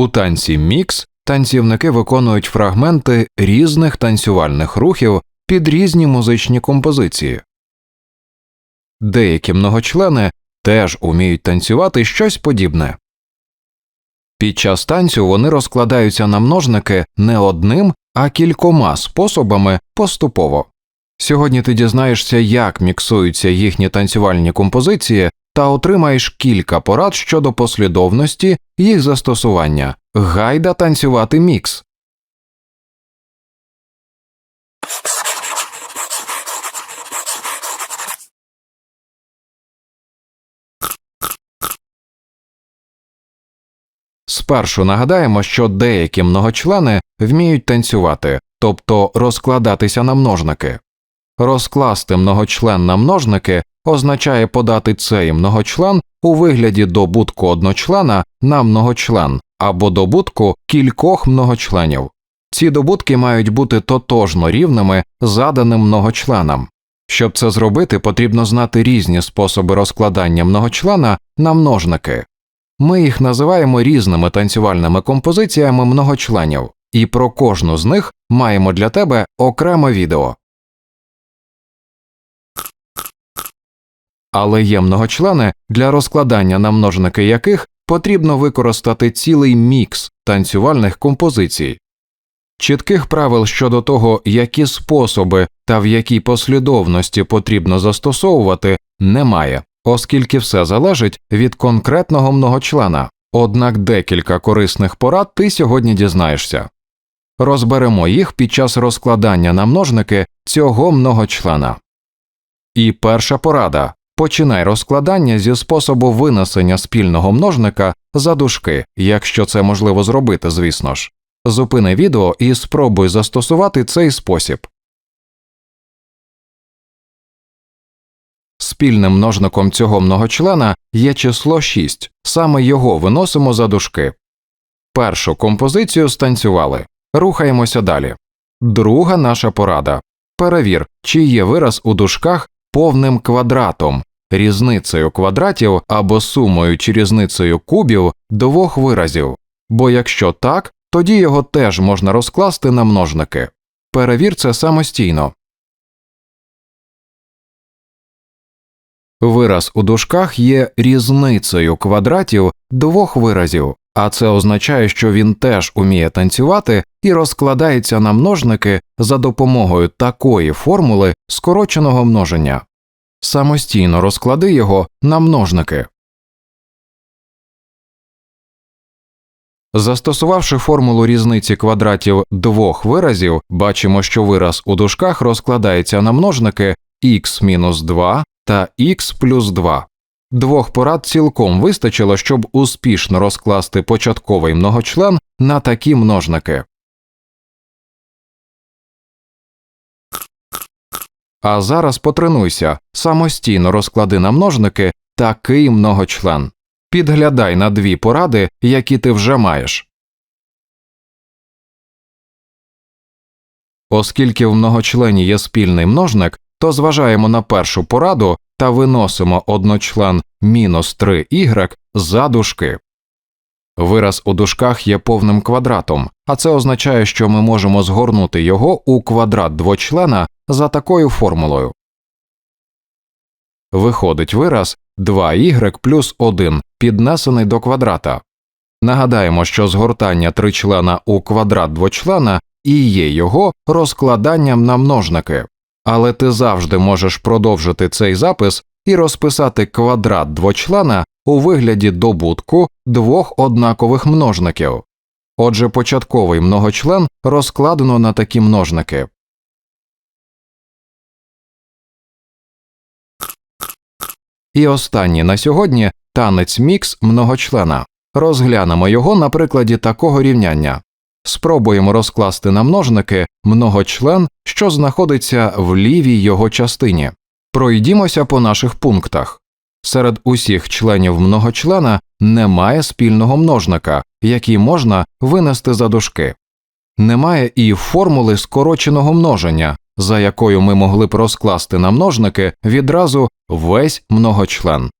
У танці мікс танцівники виконують фрагменти різних танцювальних рухів під різні музичні композиції. Деякі многочлени теж уміють танцювати щось подібне. Під час танцю вони розкладаються на множники не одним, а кількома способами поступово. Сьогодні ти дізнаєшся, як міксуються їхні танцювальні композиції, та отримаєш кілька порад щодо послідовності їх застосування. Гайда танцювати мікс. Спершу нагадаємо, що деякі многочлени вміють танцювати, тобто розкладатися на множники. Розкласти многочлен на множники означає подати цей многочлен у вигляді добутку одночлена на многочлен або добутку кількох многочленів. Ці добутки мають бути тотожно рівними заданим многочленам. Щоб це зробити, потрібно знати різні способи розкладання многочлена на множники. Ми їх називаємо різними танцювальними композиціями многочленів, і про кожну з них маємо для тебе окреме відео. Але є многочлени, для розкладання на множники яких потрібно використати цілий мікс танцювальних композицій. Чітких правил щодо того, які способи та в якій послідовності потрібно застосовувати, немає, оскільки все залежить від конкретного многочлена, однак декілька корисних порад ти сьогодні дізнаєшся. Розберемо їх під час розкладання на множники цього многочлена. І перша порада Починай розкладання зі способу винесення спільного множника за дужки, якщо це можливо зробити, звісно ж. Зупини відео і спробуй застосувати цей спосіб. Спільним множником цього многочлена є число 6, саме його виносимо за дужки. Першу композицію станцювали. Рухаємося далі. Друга наша порада. Перевір, чи є вираз у дужках повним квадратом, різницею квадратів або сумою чи різницею кубів двох виразів, бо якщо так, тоді його теж можна розкласти на множники. Перевір це самостійно. Вираз у дужках є різницею квадратів двох виразів, а це означає, що він теж уміє танцювати і розкладається на множники за допомогою такої формули скороченого множення. Самостійно розклади його на множники. Застосувавши формулу різниці квадратів двох виразів, бачимо, що вираз у дужках розкладається на множники х-2 та х плюс 2. Двох порад цілком вистачило, щоб успішно розкласти початковий многочлен на такі множники. А зараз потренуйся, самостійно розклади на множники такий многочлен. Підглядай на дві поради, які ти вже маєш. Оскільки в многочлені є спільний множник, то зважаємо на першу пораду та виносимо одночлен мінус 3y за дужки. Вираз у дужках є повним квадратом, а це означає, що ми можемо згорнути його у квадрат двочлена за такою формулою. Виходить вираз 2y плюс 1 піднесений до квадрата. Нагадаємо, що згортання тричлена у квадрат двочлена і є його розкладанням на множники, але ти завжди можеш продовжити цей запис і розписати квадрат двочлена у вигляді добутку двох однакових множників. Отже, початковий многочлен розкладено на такі множники. І останній на сьогодні танець мікс многочлена. Розглянемо його на прикладі такого рівняння. Спробуємо розкласти на множники многочлен, що знаходиться в лівій його частині. Пройдімося по наших пунктах. Серед усіх членів многочлена немає спільного множника, який можна винести за дужки. Немає і формули скороченого множення, за якою ми могли б розкласти на множники відразу весь многочлен.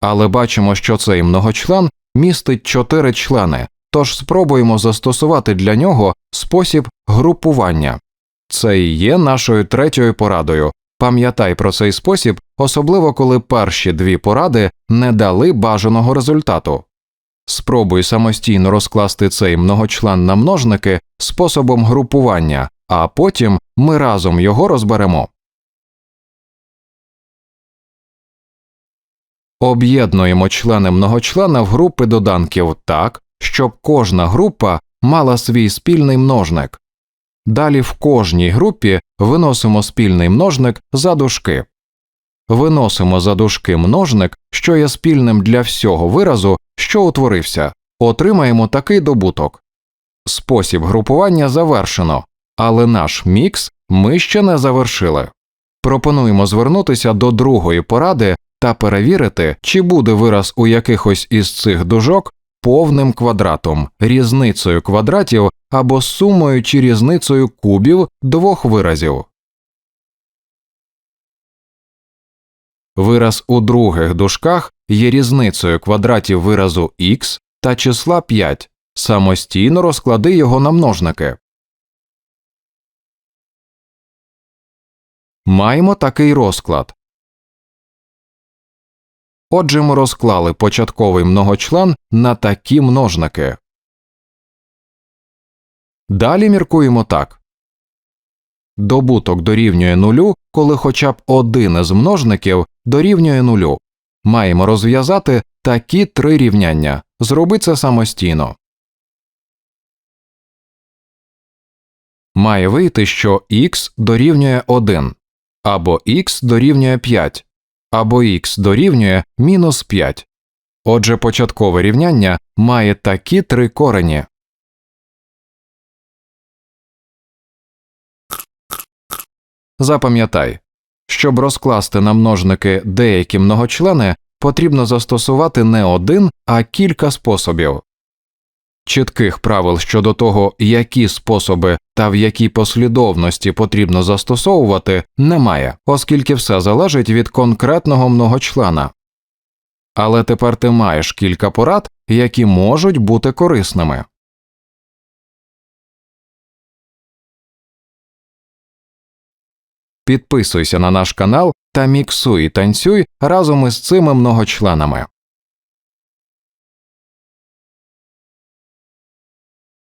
Але бачимо, що цей многочлен містить чотири члени, тож спробуємо застосувати для нього спосіб групування. Це і є нашою третьою порадою. Пам'ятай про цей спосіб, особливо коли перші дві поради не дали бажаного результату. Спробуй самостійно розкласти цей многочлен на множники способом групування, а потім ми разом його розберемо. Об'єднуємо члени многочлена в групи доданків так, щоб кожна група мала свій спільний множник. Далі в кожній групі виносимо спільний множник за дужки. Виносимо за дужки множник, що є спільним для всього виразу, що утворився, отримаємо такий добуток. Спосіб групування завершено, але наш мікс ми ще не завершили. Пропонуємо звернутися до другої поради та перевірити, чи буде вираз у якихось із цих дужок повним квадратом, різницею квадратів або сумою чи різницею кубів двох виразів. Вираз у других дужках є різницею квадратів виразу х та числа 5. Самостійно розклади його на множники. Маємо такий розклад. Отже, ми розклали початковий многочлен на такі множники. Далі міркуємо так. Добуток дорівнює нулю, коли хоча б один із множників дорівнює нулю. Маємо розв'язати такі три рівняння. Зроби це самостійно. Має вийти, що х дорівнює 1, або х дорівнює 5, або х дорівнює мінус 5. Отже, початкове рівняння має такі три корені. Запам'ятай, щоб розкласти на множники деякі многочлени, потрібно застосувати не один, а кілька способів. Чітких правил щодо того, які способи та в якій послідовності потрібно застосовувати, немає, оскільки все залежить від конкретного многочлена. Але тепер ти маєш кілька порад, які можуть бути корисними. Підписуйся на наш канал та міксуй і танцюй разом із цими многочленами.